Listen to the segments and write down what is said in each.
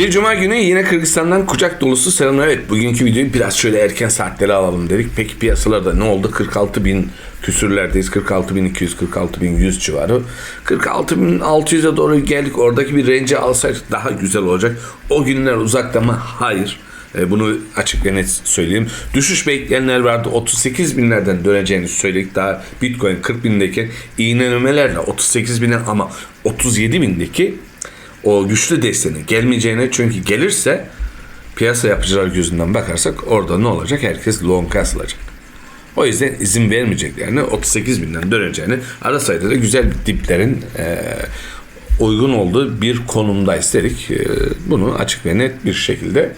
Bir cuma günü yine Kırgızistan'dan kucak dolusu selamlar. Evet bugünkü videoyu biraz şöyle erken saatlere alalım dedik. Peki piyasalarda ne oldu? 46 bin küsürlerdeyiz. 46 bin 200, 46 bin 100 civarı. 46 bin 600'e doğru geldik. Oradaki bir range'i alsaydık daha güzel olacak. O günler uzakta mı? Hayır. E, Bunu açık ve net söyleyeyim. Düşüş bekleyenler vardı. 38 binlerden döneceğini söyledik. Daha Bitcoin 40 bindeyken iğnelemelerle 38 bine ama 37 bindeki o güçlü desteğinin gelmeyeceğine çünkü gelirse piyasa yapıcılar gözünden bakarsak orada ne olacak? Herkes long asılacak. O yüzden izin vermeyeceklerini 38 binden döneceğini ara sayıda da güzel diplerin e, uygun olduğu bir konumda istedik. E, bunu açık ve net bir şekilde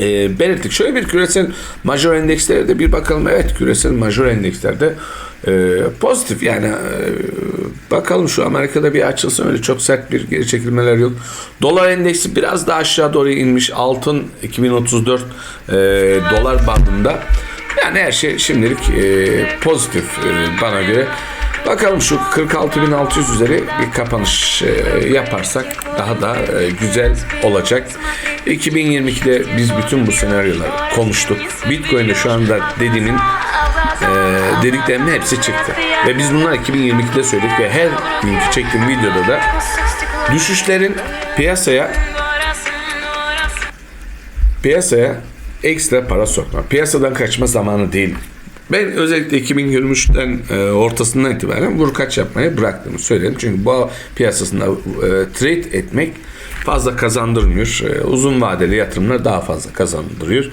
e, belirttik. Şöyle bir küresel major endekslere de bir bakalım. Evet küresel major endekslerde e, pozitif yani e, bakalım şu Amerika'da bir açılsın öyle çok sert bir geri çekilmeler yok. Dolar endeksi biraz daha aşağı doğru inmiş. Altın 2034 e, dolar bandında. Yani her şey şimdilik e, pozitif e, bana göre. Bakalım şu 46.600 üzeri bir kapanış e, yaparsak daha da e, güzel olacak. 2022'de biz bütün bu senaryoları konuştuk. Bitcoin'de şu anda dediğimin e, hepsi çıktı. Ve biz bunları 2022'de söyledik ve her günkü çektiğim videoda da düşüşlerin piyasaya piyasaya ekstra para sokma. Piyasadan kaçma zamanı değil. Ben özellikle 2023'ten e, ortasından itibaren vurkaç yapmayı bıraktığımı söyledim. Çünkü bu piyasasında e, trade etmek fazla kazandırmıyor. E, uzun vadeli yatırımlar daha fazla kazandırıyor.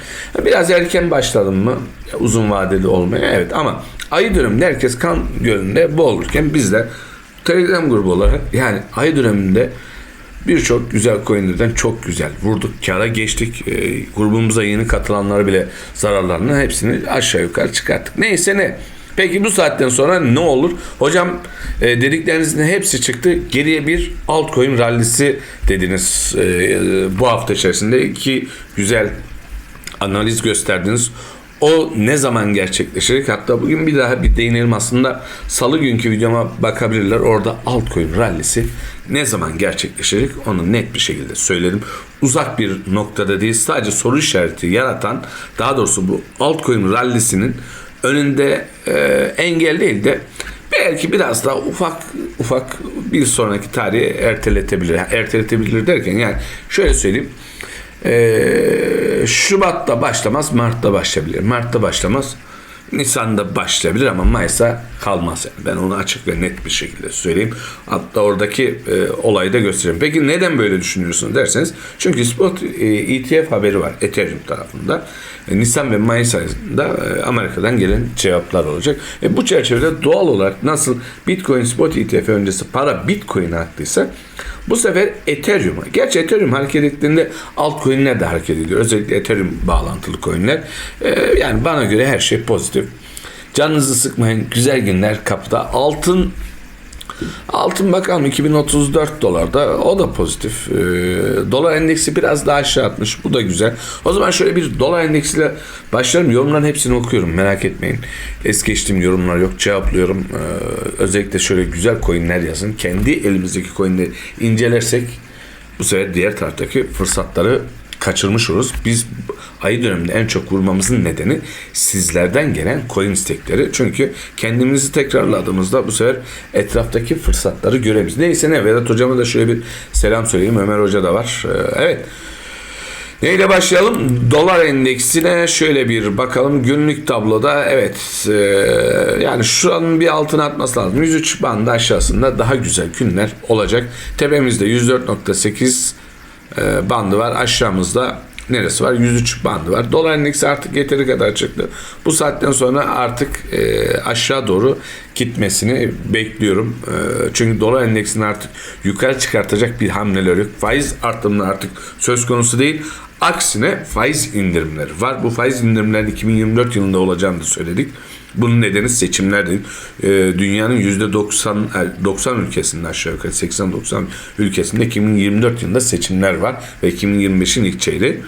Biraz erken başladım mı e, uzun vadeli olmaya evet ama ayı döneminde herkes kan gölünde boğulurken biz de Telegram grubu olarak yani ay döneminde Birçok güzel coinlerden çok güzel vurduk. Kara geçtik. E, grubumuza yeni katılanlar bile zararlarını hepsini aşağı yukarı çıkarttık. Neyse ne. Peki bu saatten sonra ne olur? Hocam e, dediklerinizin hepsi çıktı. Geriye bir altcoin rallisi dediniz e, bu hafta içerisinde. iki güzel analiz gösterdiniz. O ne zaman gerçekleşecek? Hatta bugün bir daha bir değinelim aslında. Salı günkü videoma bakabilirler. Orada altcoin rallisi ne zaman gerçekleşecek onu net bir şekilde söyledim. Uzak bir noktada değil sadece soru işareti yaratan daha doğrusu bu altcoin rallisinin önünde e, engel değil de belki biraz daha ufak ufak bir sonraki tarihi erteletebilir. Erteletebilir derken yani şöyle söyleyeyim. Ee, Şubat'ta başlamaz, Mart'ta başlayabilir. Mart'ta başlamaz, Nisan'da başlayabilir ama Mayıs'a kalmaz. Yani. Ben onu açık ve net bir şekilde söyleyeyim. Hatta oradaki e, olayı da göstereyim. Peki neden böyle düşünüyorsunuz derseniz. Çünkü spot e, ETF haberi var Ethereum tarafında. E, Nisan ve Mayıs ayında e, Amerika'dan gelen cevaplar olacak. E, bu çerçevede doğal olarak nasıl Bitcoin spot ETF öncesi para Bitcoin arttıysa bu sefer Ethereum'a. Gerçi Ethereum hareket ettiğinde altcoin'ler de hareket ediyor. Özellikle Ethereum bağlantılı coin'ler. Ee, yani bana göre her şey pozitif. Canınızı sıkmayın. Güzel günler kapıda. Altın Altın bakalım 2034 dolarda o da pozitif. Ee, dolar endeksi biraz daha aşağı atmış. Bu da güzel. O zaman şöyle bir dolar endeksiyle başlarım. Yorumların hepsini okuyorum. Merak etmeyin. Es geçtiğim yorumlar yok. Cevaplıyorum. Ee, özellikle şöyle güzel coinler yazın. Kendi elimizdeki coinleri incelersek bu sefer diğer taraftaki fırsatları kaçırmış oluruz. Biz ayı döneminde en çok vurmamızın nedeni sizlerden gelen coin istekleri. Çünkü kendimizi tekrarladığımızda bu sefer etraftaki fırsatları görebiliriz. Neyse ne Vedat hocama da şöyle bir selam söyleyeyim. Ömer hoca da var. Ee, evet. Neyle başlayalım? Dolar endeksine şöyle bir bakalım. Günlük tabloda evet e, yani şu bir altına atması lazım. 103 bandı aşağısında daha güzel günler olacak. Tepemizde 104.8 e, bandı var. Aşağımızda neresi var? 103 bandı var. Dolar endeksi artık yeteri kadar çıktı. Bu saatten sonra artık e, aşağı doğru gitmesini bekliyorum. E, çünkü dolar endeksini artık yukarı çıkartacak bir hamleler yok. Faiz artımları artık söz konusu değil. Aksine faiz indirimleri var. Bu faiz indirimlerinin 2024 yılında olacağını da söyledik. Bunun nedeni seçimler değil. Ee, dünyanın %90 90 ülkesinde aşağı yukarı 80-90 ülkesinde 2024 yılında seçimler var ve 2025'in ilk çeyreği.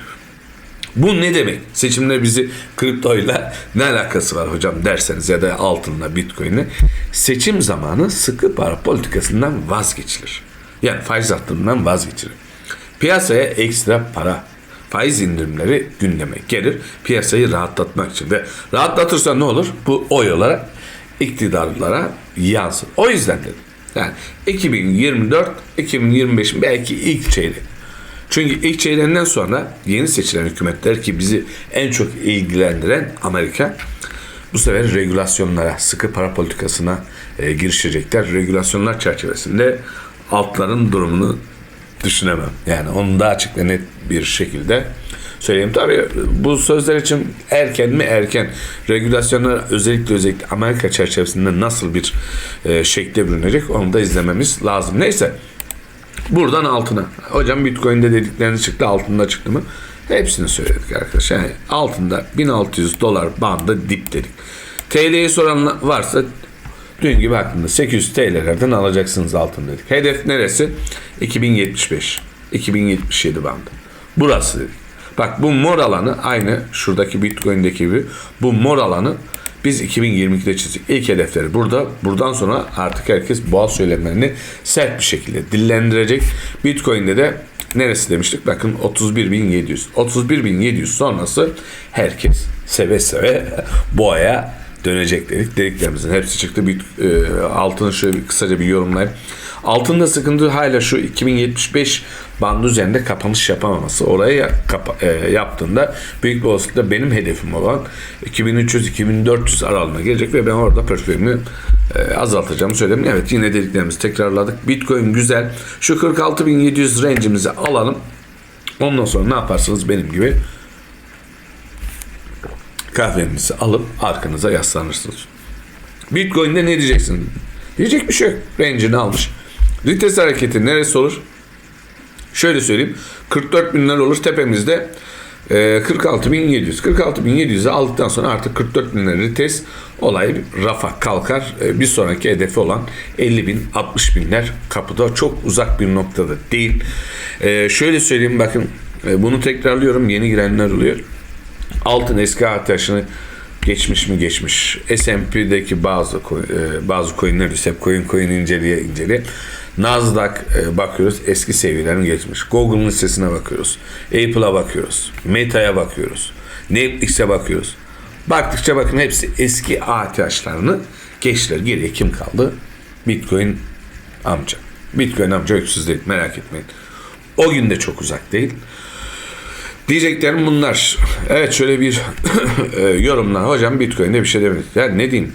Bu ne demek? Seçimler bizi kriptoyla ne alakası var hocam derseniz ya da altınla, bitcoin'le. Seçim zamanı sıkı para politikasından vazgeçilir. Yani faiz arttırımından vazgeçilir. Piyasaya ekstra para faiz indirimleri gündeme gelir. Piyasayı rahatlatmak için de rahatlatırsa ne olur? Bu oy olarak iktidarlara yansır. O yüzden dedim. Yani 2024 2025'in belki ilk çeyrek. Çünkü ilk çeyreğinden sonra yeni seçilen hükümetler ki bizi en çok ilgilendiren Amerika bu sefer regülasyonlara, sıkı para politikasına e, girişecekler. Regülasyonlar çerçevesinde altların durumunu düşünemem. Yani onu daha açık ve net bir şekilde söyleyeyim. Tabii bu sözler için erken mi erken regülasyonlar özellikle özellikle Amerika çerçevesinde nasıl bir e, şekle bürünecek onu da izlememiz lazım. Neyse buradan altına. Hocam Bitcoin'de dedikleriniz çıktı altında çıktı mı? Hepsini söyledik arkadaşlar. Yani altında 1600 dolar bandı dip dedik. TL'yi soran varsa dün gibi aklında 800 TL'lerden alacaksınız altın dedik. Hedef neresi? 2075. 2077 bandı. Burası dedik. Bak bu mor alanı aynı şuradaki Bitcoin'deki gibi bu mor alanı biz 2022'de çizdik. İlk hedefleri burada. Buradan sonra artık herkes boğaz söylemlerini sert bir şekilde dillendirecek. Bitcoin'de de neresi demiştik? Bakın 31.700. 31.700 sonrası herkes seve seve boğaya dönecek dedik. Dediklerimizin hepsi çıktı. Bir, e, altını şöyle bir, kısaca bir yorumlayayım. Altında sıkıntı hala şu 2075 bandı üzerinde kapanış yapamaması. Oraya kapa, e, yaptığında büyük bir olasılıkla benim hedefim olan 2300-2400 aralığına gelecek ve ben orada portföyümü e, azaltacağımı söyledim. Evet yine dediklerimizi tekrarladık. Bitcoin güzel. Şu 46.700 range'imizi alalım. Ondan sonra ne yaparsınız benim gibi kahvenizi alıp arkanıza yaslanırsınız. Bitcoin'de ne diyeceksin? Diyecek bir şey yok. Range'ini almış. Vites hareketi neresi olur? Şöyle söyleyeyim. 44 binler olur tepemizde. E, 46.700. 46.700'ü aldıktan sonra artık 44 binler vites olay rafa kalkar. E, bir sonraki hedefi olan 50 bin 60 binler kapıda çok uzak bir noktada değil. E, şöyle söyleyeyim bakın e, bunu tekrarlıyorum yeni girenler oluyor. Altın eski ateşini geçmiş mi geçmiş. S&P'deki bazı e, bazı coinler ise hep coin coin inceleye inceleye. Nasdaq e, bakıyoruz eski seviyelerini geçmiş. Google'ın listesine bakıyoruz. Apple'a bakıyoruz. Meta'ya bakıyoruz. Netflix'e bakıyoruz. Baktıkça bakın hepsi eski ATH'larını geçtiler. Geriye kim kaldı? Bitcoin amca. Bitcoin amca öksüz değil merak etmeyin. O gün de çok uzak değil. Diyeceklerim bunlar. Evet şöyle bir e, yorumlar. Hocam Bitcoin'de bir şey demedik. Ya ne diyeyim?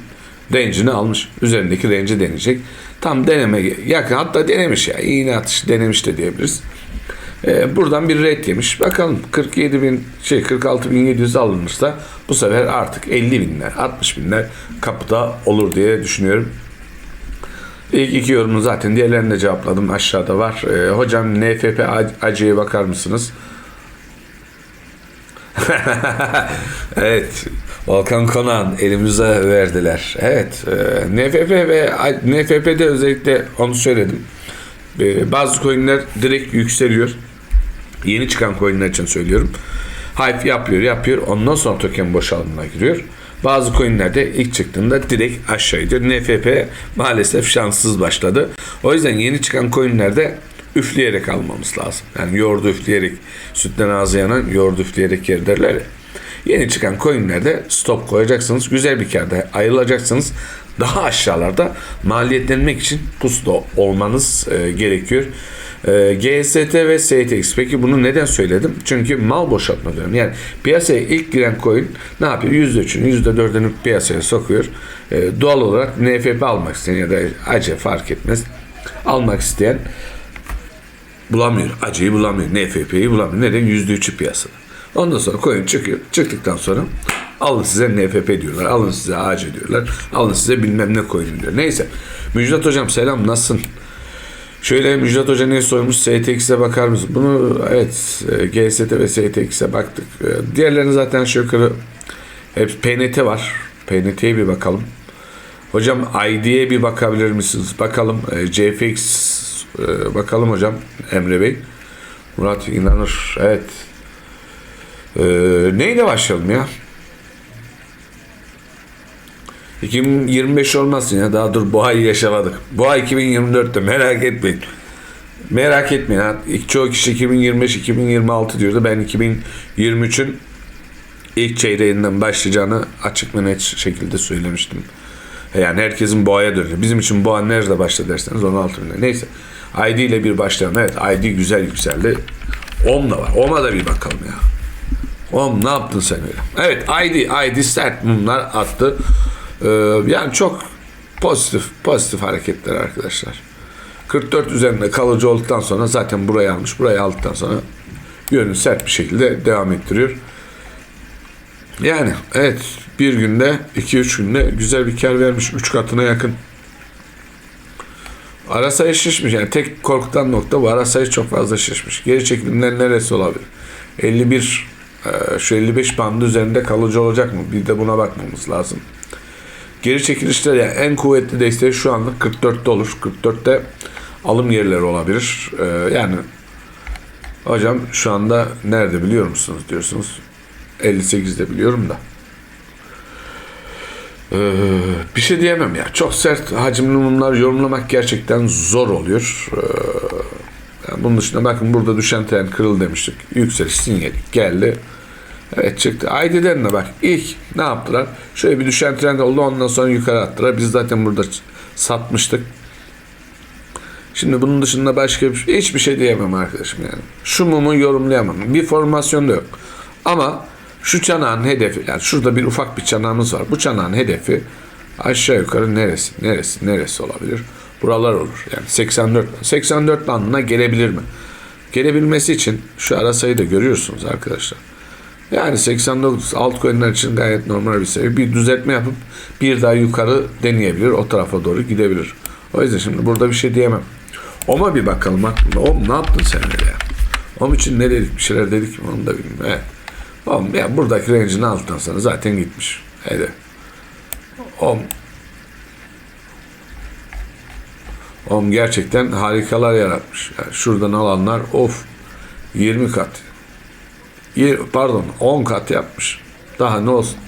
Range'ini almış. Üzerindeki range'i deneyecek. Tam deneme yakın. Hatta denemiş ya. İğne atış denemiş de diyebiliriz. Ee, buradan bir red yemiş. Bakalım 47 bin şey 46 bin 700 alınırsa bu sefer artık 50 binler 60 binler kapıda olur diye düşünüyorum. İlk iki yorumu zaten diğerlerini de cevapladım. Aşağıda var. Ee, hocam NFP acıya bakar mısınız? evet. Volkan Konan elimize verdiler. Evet. E, NFP ve NFP'de özellikle onu söyledim. E, bazı coinler direkt yükseliyor. Yeni çıkan coinler için söylüyorum. Hype yapıyor, yapıyor. Ondan sonra token boşalımına giriyor. Bazı coinlerde ilk çıktığında direkt aşağı gidiyor. NFP maalesef şanssız başladı. O yüzden yeni çıkan coinlerde üfleyerek almamız lazım. Yani yoğurdu üfleyerek, sütten ağzı yanan yoğurdu üfleyerek yer derler ya. Yeni çıkan coinlerde stop koyacaksınız. Güzel bir kârda ayrılacaksınız. Daha aşağılarda maliyetlenmek için pusuda olmanız e, gerekiyor. E, GST ve STX. Peki bunu neden söyledim? Çünkü mal boşaltma diyorum. Yani piyasaya ilk giren coin ne yapıyor? %3'ünü %4'ünü piyasaya sokuyor. E, doğal olarak NFP almak isteyen ya da acı fark etmez. Almak isteyen bulamıyor. Acıyı bulamıyor. NFP'yi bulamıyor. Neden? %3'ü piyasada. Ondan sonra coin çıkıyor. Çıktıktan sonra alın size NFP diyorlar. Alın size AC diyorlar. Alın size bilmem ne coin diyor. Neyse. Müjdat hocam selam nasılsın? Şöyle Müjdat Hoca ne sormuş? STX'e bakar mısın? Bunu evet GST ve STX'e baktık. E, diğerlerini zaten şu yukarı hep PNT var. PNT'ye bir bakalım. Hocam ID'ye bir bakabilir misiniz? Bakalım. E, CFX e, bakalım hocam Emre Bey. Murat inanır. Evet. Ee, neyle başlayalım ya? 2025 olmasın ya daha dur bu ay yaşamadık. Bu ay 2024'te merak etmeyin. Merak etmeyin. ha. Çoğu kişi 2025-2026 diyordu. Ben 2023'ün ilk çeyreğinden başlayacağını açık ve net şekilde söylemiştim. Yani herkesin boğaya dönüyor. Bizim için boğa nerede başladı derseniz 16 bin lira. Neyse. ID ile bir başlayalım. Evet ID güzel yükseldi. OM da var. OM'a da bir bakalım ya. OM ne yaptın sen öyle? Evet ID, ID sert mumlar attı. Ee, yani çok pozitif, pozitif hareketler arkadaşlar. 44 üzerinde kalıcı olduktan sonra zaten burayı almış. Burayı aldıktan sonra yönü sert bir şekilde devam ettiriyor. Yani evet bir günde 2-3 günde güzel bir kar vermiş. 3 katına yakın. Ara sayı şişmiş. Yani tek korkutan nokta bu. Ara sayı çok fazla şişmiş. Geri çekilimler neresi olabilir? 51 e, şu 55 bandı üzerinde kalıcı olacak mı? Bir de buna bakmamız lazım. Geri çekilişler yani en kuvvetli desteği şu anlık 44'te olur. 44'te alım yerleri olabilir. E, yani hocam şu anda nerede biliyor musunuz diyorsunuz. 58'de biliyorum da. Ee, bir şey diyemem ya. Çok sert hacimli mumlar yorumlamak gerçekten zor oluyor. Ee, yani bunun dışında bakın burada düşen tren kırıl demiştik. Yükseliş sinyali geldi. Evet çıktı. ID'den de bak ilk ne yaptılar? Şöyle bir düşen trend oldu ondan sonra yukarı attılar. Biz zaten burada satmıştık. Şimdi bunun dışında başka bir şey, hiçbir şey diyemem arkadaşım yani. Şu mumu yorumlayamam. Bir formasyon da yok. Ama şu çanağın hedefi, yani şurada bir ufak bir çanağımız var. Bu çanağın hedefi aşağı yukarı neresi, neresi, neresi olabilir? Buralar olur. Yani 84, 84 bandına gelebilir mi? Gelebilmesi için şu ara sayıyı da görüyorsunuz arkadaşlar. Yani 89 altcoin'ler için gayet normal bir seviye. Bir düzeltme yapıp bir daha yukarı deneyebilir. O tarafa doğru gidebilir. O yüzden şimdi burada bir şey diyemem. Oma bir bakalım. Om ne yaptın sen öyle ya? Om için ne dedik? Bir şeyler dedik mi? Onu da bilmiyorum. Evet. Om ya buradaki range'in altından sonra zaten gitmiş. Hadi. Om Om gerçekten harikalar yaratmış. Yani şuradan alanlar of 20 kat. Pardon 10 kat yapmış. Daha ne olsun?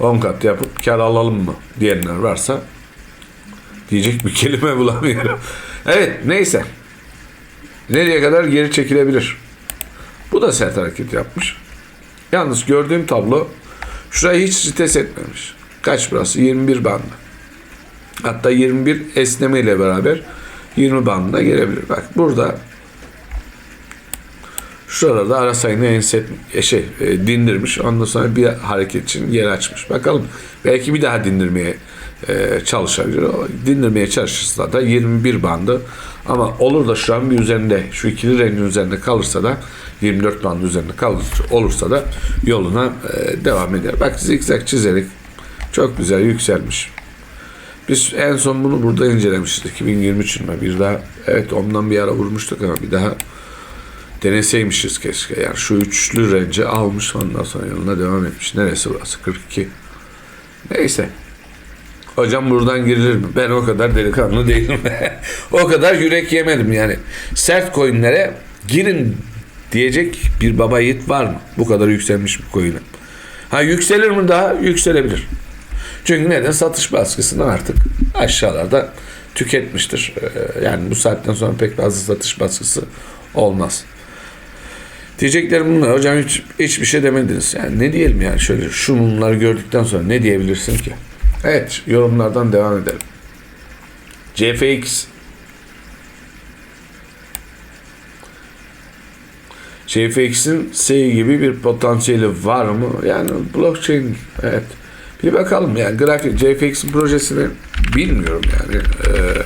10 kat yapıp kar alalım mı diyenler varsa diyecek bir kelime bulamıyorum. evet neyse. Nereye kadar geri çekilebilir? Bu da sert hareket yapmış. Yalnız gördüğüm tablo şurayı hiç stres etmemiş. Kaç burası? 21 bandı. Hatta 21 esneme ile beraber 20 bandına gelebilir. Bak burada şuralarda ara sayını enset e, şey e, dindirmiş. Ondan sonra bir hareket için yer açmış. Bakalım belki bir daha dindirmeye e, çalışabilir. O dindirmeye çalışırsa da 21 bandı ama olur da şu an bir üzerinde şu ikili rengin üzerinde kalırsa da 24 bandı üzerinde kalırsa olursa da yoluna e, devam eder. Bak zikzak çizerek çok güzel yükselmiş. Biz en son bunu burada incelemiştik 2023 yılında. Bir daha evet ondan bir ara vurmuştuk ama bir daha deneseymişiz keşke. Yani şu üçlü rence almış ondan sonra yoluna devam etmiş. Neresi burası? 42. Neyse. Hocam buradan girilir mi? Ben o kadar delikanlı değilim. o kadar yürek yemedim yani. Sert coinlere girin diyecek bir baba yiğit var mı? Bu kadar yükselmiş bir coin'e. Ha yükselir mi daha? Yükselebilir. Çünkü neden? Satış baskısını artık aşağılarda tüketmiştir. Ee, Yani bu saatten sonra pek fazla satış baskısı olmaz. Diyeceklerim bunlar. Hocam hiç, hiçbir şey demediniz. Yani ne diyelim yani şöyle şu bunları gördükten sonra ne diyebilirsin ki? Evet yorumlardan devam edelim. CFX CFX'in S gibi bir potansiyeli var mı? Yani blockchain evet. Bir bakalım yani grafik CFX'in projesini bilmiyorum yani. Ee,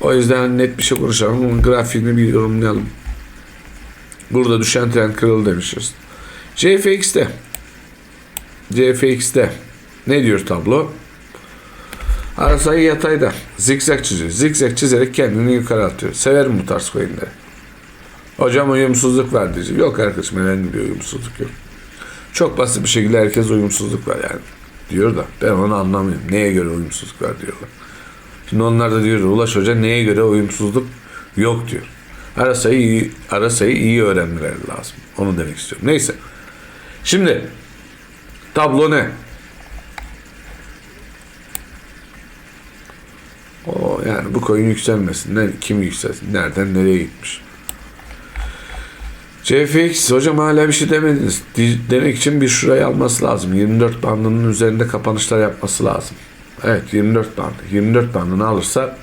o yüzden net bir şey konuşamam. Bunun grafiğini bir yorumlayalım. Burada düşen trend kırıldı demişiz. CFX'te CFX'te ne diyor tablo? Arasayı yatayda. Zikzak çiziyor. Zikzak çizerek kendini yukarı atıyor. Severim bu tarz coinleri. Hocam uyumsuzluk var diyecek. Yok arkadaşım herhangi bir uyumsuzluk yok. Çok basit bir şekilde herkes uyumsuzluk var yani. Diyor da ben onu anlamıyorum. Neye göre uyumsuzluk var diyorlar. Şimdi onlar da diyor Ulaş Hoca neye göre uyumsuzluk yok diyor. Arasayı iyi, arasayı iyi öğrenmeleri lazım. Onu demek istiyorum. Neyse. Şimdi tablo ne? O yani bu coin yükselmesin. Kim yükselsin? Nereden nereye gitmiş? CFX hocam hala bir şey demediniz. Di- Demek için bir şurayı alması lazım. 24 bandının üzerinde kapanışlar yapması lazım. Evet 24 bandı. 24 bandını alırsa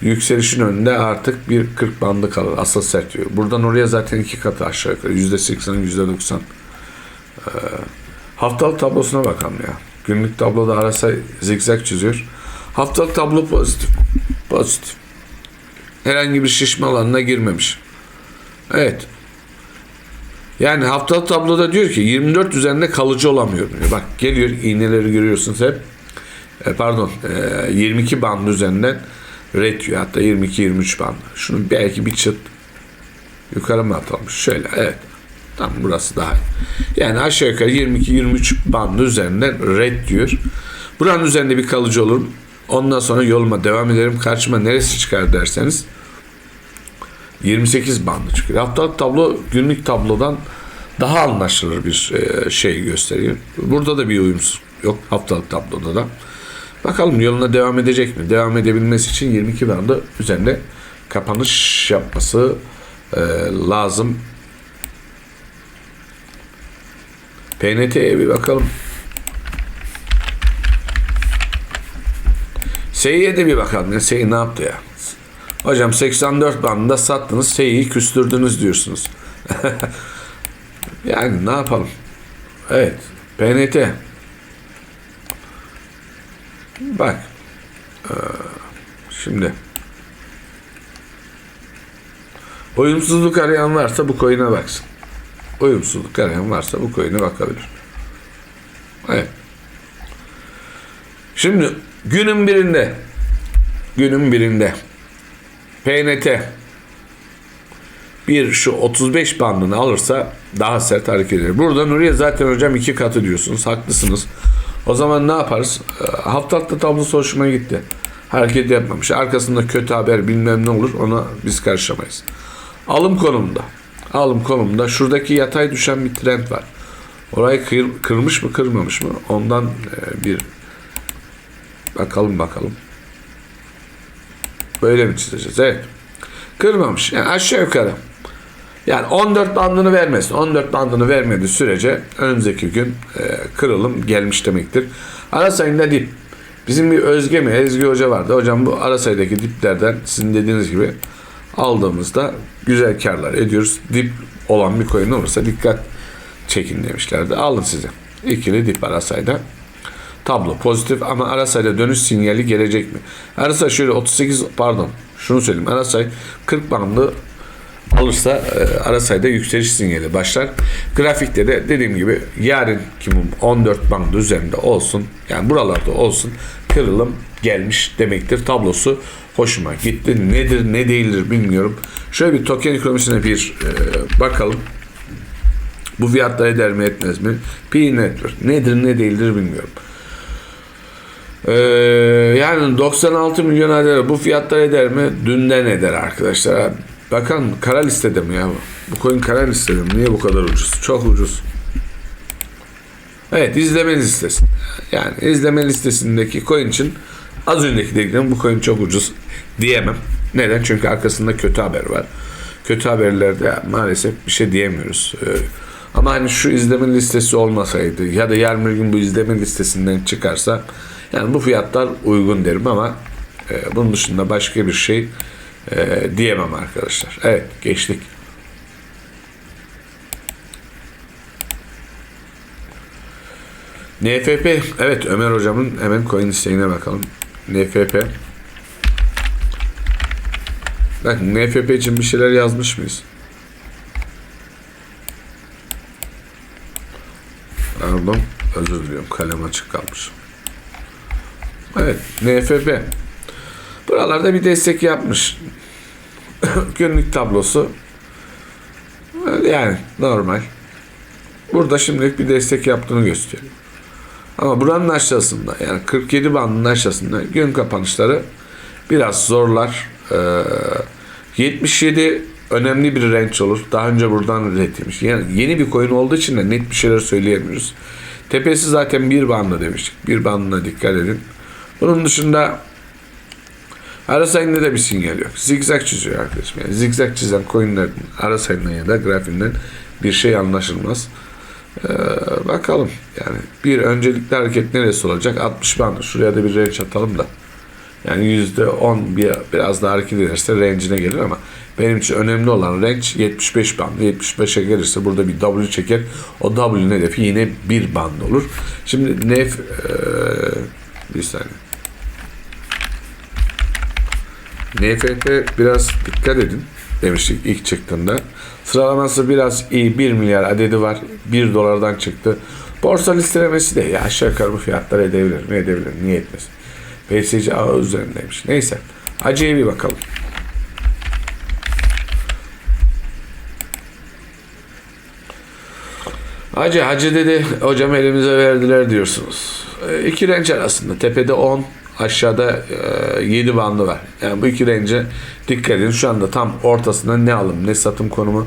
yükselişin önünde artık bir 40 bandı kalır. Asıl sert diyor. Buradan oraya zaten iki katı aşağı yukarı. %80'in %90. Ee, haftalık tablosuna bakalım ya. Günlük tabloda arasa zigzag çiziyor. Haftalık tablo pozitif. Pozitif. Herhangi bir şişme alanına girmemiş. Evet. Yani haftalık tabloda diyor ki 24 üzerinde kalıcı olamıyor diyor. Bak geliyor iğneleri görüyorsunuz hep. E, pardon e, 22 band üzerinden red diyor. Hatta 22-23 band. Şunu belki bir çıt yukarı mı atalım? Şöyle evet. Tam burası daha iyi. Yani aşağı yukarı 22-23 band üzerinden red diyor. Buranın üzerinde bir kalıcı olurum. Ondan sonra yoluma devam ederim. Karşıma neresi çıkar derseniz 28 bandı çıkıyor. Haftalık tablo günlük tablodan daha anlaşılır bir e, şey gösteriyor. Burada da bir uyumsuz yok haftalık tabloda da. Bakalım yoluna devam edecek mi? Devam edebilmesi için 22 bandı üzerinde kapanış yapması e, lazım. PNT'ye bir bakalım. Seyye de bir bakalım ya. Sey ne yaptı ya? Hocam 84 bandında sattınız. Seyyi küstürdünüz diyorsunuz. yani ne yapalım? Evet. PNT. Bak. Ee, şimdi. Uyumsuzluk arayan varsa bu coin'e baksın. Uyumsuzluk arayan varsa bu coin'e bakabilir. Evet. Şimdi günün birinde günün birinde PNT bir şu 35 bandını alırsa daha sert hareket eder. Buradan oraya zaten hocam iki katı diyorsunuz. Haklısınız. O zaman ne yaparız? Ee, Haftalıkta tablosu hoşuma gitti. Hareket yapmamış. Arkasında kötü haber bilmem ne olur. Ona biz karışamayız. Alım konumunda. Alım konumunda şuradaki yatay düşen bir trend var. Orayı kır, kırmış mı kırmamış mı? Ondan e, bir bakalım bakalım. Böyle mi çizeceğiz? Evet. Kırmamış. Yani aşağı yukarı. Yani 14 bandını vermesin. 14 bandını vermediği sürece önümüzdeki gün e, kırılım gelmiş demektir. Ara sayında dip. Bizim bir Özge mi Ezgi Hoca vardı. Hocam bu ara sayıdaki diplerden sizin dediğiniz gibi aldığımızda güzel karlar ediyoruz. Dip olan bir coin olursa dikkat çekin demişlerdi. Alın size. İkili dip ara sayıda. Tablo pozitif ama Arasay'da dönüş sinyali gelecek mi? Arasay şöyle 38 pardon şunu söyleyeyim. Arasay 40 bandı alırsa e, Arasay'da yükseliş sinyali başlar. Grafikte de dediğim gibi yarın kimim 14 bandı üzerinde olsun yani buralarda olsun kırılım gelmiş demektir. Tablosu hoşuma gitti. Nedir ne değildir bilmiyorum. Şöyle bir token ekonomisine bir e, bakalım. Bu fiyatlar eder mi etmez mi? P Network nedir ne değildir bilmiyorum. Ee, yani 96 milyon eder. Bu fiyatlar eder mi? Dünden eder arkadaşlar. Bakın kara listede mi ya bu? Coin kara listede mi? Niye bu kadar ucuz? Çok ucuz. Evet izleme listesi. Yani izleme listesindeki coin için az önceki dediklerim bu coin çok ucuz diyemem. Neden? Çünkü arkasında kötü haber var. Kötü haberlerde maalesef bir şey diyemiyoruz. Ee, ama hani şu izleme listesi olmasaydı ya da yarın bir gün bu izleme listesinden çıkarsa yani bu fiyatlar uygun derim ama e, bunun dışında başka bir şey e, diyemem arkadaşlar. Evet geçtik. NFP evet Ömer hocamın hemen coin isteğine bakalım. NFP Bak NFP için bir şeyler yazmış mıyız? Pardon özür diliyorum kalem açık kalmış. Evet NFP buralarda bir destek yapmış. Günlük tablosu yani normal. Burada şimdilik bir destek yaptığını gösteriyor. Ama buranın aşağısında yani 47 bandının aşağısında gün kapanışları biraz zorlar. Ee, 77 önemli bir range olur. Daha önce buradan üretilmiş. Yani yeni bir coin olduğu için de net bir şeyler söyleyemiyoruz. Tepesi zaten bir bandı demiştik. Bir bandına dikkat edin. Bunun dışında Ara sayında da bir sinyal yok. Zigzag çiziyor arkadaşım. Yani zigzag çizen coinlerin ara sayından ya da grafiğinden bir şey anlaşılmaz. Ee, bakalım yani bir öncelikli hareket neresi olacak? 60 bandı. Şuraya da bir range atalım da. Yani %10 bir, biraz daha hareket ederse range'ine gelir ama benim için önemli olan range 75 bandı. 75'e gelirse burada bir W çeker. O W'nin hedefi yine bir band olur. Şimdi nef eee, bir saniye. NFT biraz dikkat edin demiştik ilk çıktığında. Sıralaması biraz iyi. 1 milyar adedi var. 1 dolardan çıktı. Borsa listelemesi de ya aşağı yukarı bu fiyatlar edebilir mi? Edebilir. Niye etmesin? PSC ağı üzerindeymiş. Neyse. Acıya bir bakalım. Hacı, hacı dedi hocam elimize verdiler diyorsunuz. E, iki renç arasında. Tepede 10, aşağıda e, 7 bandı var. Yani bu iki rence dikkat edin. Şu anda tam ortasında ne alım ne satım konumu.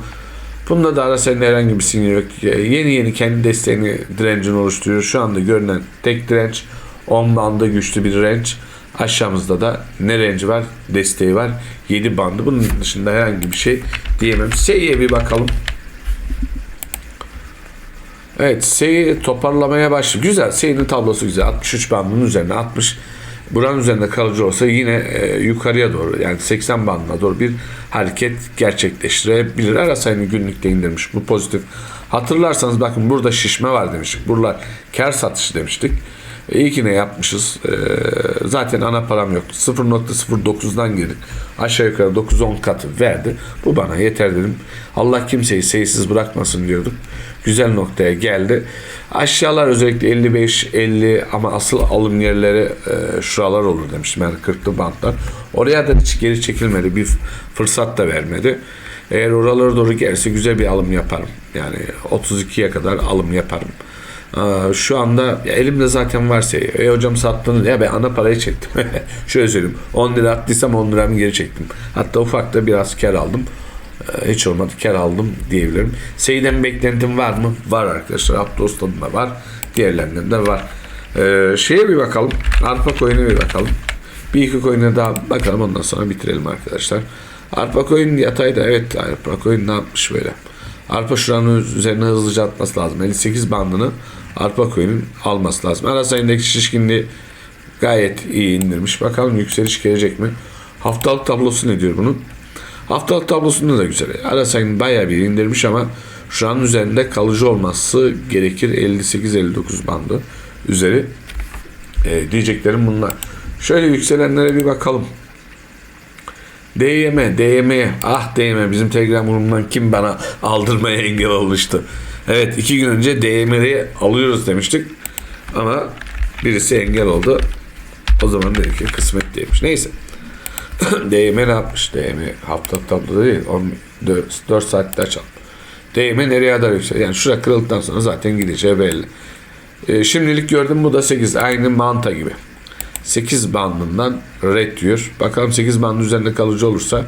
Bunda da ara senin herhangi bir sinyal yok. E, Yeni yeni kendi desteğini direncini oluşturuyor. Şu anda görünen tek direnç 10 bandı güçlü bir renç. Aşağımızda da ne renci var? Desteği var. 7 bandı. Bunun dışında herhangi bir şey diyemem. S'ye bir bakalım. Evet S'yi toparlamaya başladı. Güzel. S'nin tablosu güzel. 63 bandının üzerine 60. Buranın üzerinde kalıcı olsa yine e, yukarıya doğru yani 80 bandına doğru bir hareket gerçekleştirebilir. Ara sayını günlükte indirmiş. Bu pozitif. Hatırlarsanız bakın burada şişme var demiştik. Buralar kar satışı demiştik. E, iyi ki ne yapmışız. E, zaten ana param yoktu. 0.09'dan girdik. Aşağı yukarı 9-10 katı verdi. Bu bana yeter dedim. Allah kimseyi seyirsiz bırakmasın diyorduk. Güzel noktaya geldi. Aşağılar özellikle 55-50 ama asıl alım yerleri e, şuralar olur demiştim. Yani 40'lı bantlar. Oraya da hiç geri çekilmedi. Bir fırsat da vermedi. Eğer oralara doğru gelirse güzel bir alım yaparım. Yani 32'ye kadar alım yaparım. Aa, Şu anda ya elimde zaten varsa e hocam sattınız ya ben ana parayı çektim. Şöyle söyleyeyim 10 lira attıysam 10 liramı geri çektim. Hatta ufakta biraz kar aldım. Ee, Hiç olmadı kar aldım diyebilirim. Seyden beklentim var mı? Var arkadaşlar. Aptos'tan da var. Diğerlerinden de var. Ee, şeye bir bakalım. Arpa coin'e bir bakalım. Bir iki coin'e daha bakalım ondan sonra bitirelim arkadaşlar. Arpa coin yatayda evet Arpa coin ne yapmış böyle? Arpa şuranın üzerine hızlıca atması lazım. 58 bandını Arpa coin'in alması lazım. Ara sayındaki şişkinliği gayet iyi indirmiş. Bakalım yükseliş gelecek mi? Haftalık tablosu ne diyor bunun? Haftalık tablosunda da güzel. Ara sayını bayağı bir indirmiş ama şu an üzerinde kalıcı olması gerekir. 58-59 bandı üzeri. E, diyeceklerim bunlar. Şöyle yükselenlere bir bakalım. DYM, DYM, ah DYM bizim Telegram grubundan kim bana aldırmaya engel olmuştu. Evet iki gün önce DYM'yi alıyoruz demiştik ama birisi engel oldu. O zaman dedik ki kısmet değilmiş. Neyse. DM ne yapmış? DM hafta tabloda değil. 14, 4 saatte açalım. DM nereye kadar yükseliyor? Yani şuraya kırıldıktan sonra zaten gideceği belli. Ee, şimdilik gördüm bu da 8. Aynı manta gibi. 8 bandından red diyor. Bakalım 8 bandın üzerinde kalıcı olursa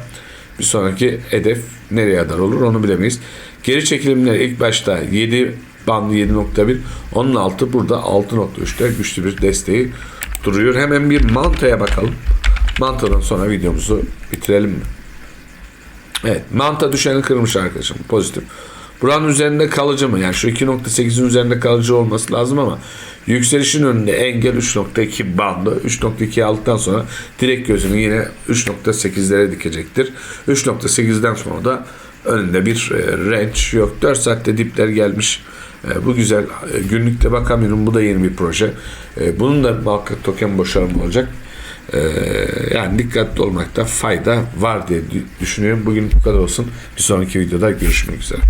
bir sonraki hedef nereye kadar olur onu bilemeyiz. Geri çekilimler ilk başta 7 bandı 7.1 onun altı burada 6.3'te güçlü bir desteği duruyor. Hemen bir mantaya bakalım. Mantadan sonra videomuzu bitirelim mi? Evet. Manta düşeni kırmış arkadaşım. Pozitif. Buranın üzerinde kalıcı mı? Yani şu 2.8'in üzerinde kalıcı olması lazım ama yükselişin önünde engel 3.2 bandı. 3.2 aldıktan sonra direkt gözünü yine 3.8'lere dikecektir. 3.8'den sonra da önünde bir e, range yok. 4 saatte dipler gelmiş. E, bu güzel. E, günlükte bakamıyorum. Bu da yeni bir proje. E, bunun da muhakkak token başarımı olacak. Ee, yani dikkatli olmakta fayda var diye düşünüyorum. Bugün bu kadar olsun. Bir sonraki videoda görüşmek üzere.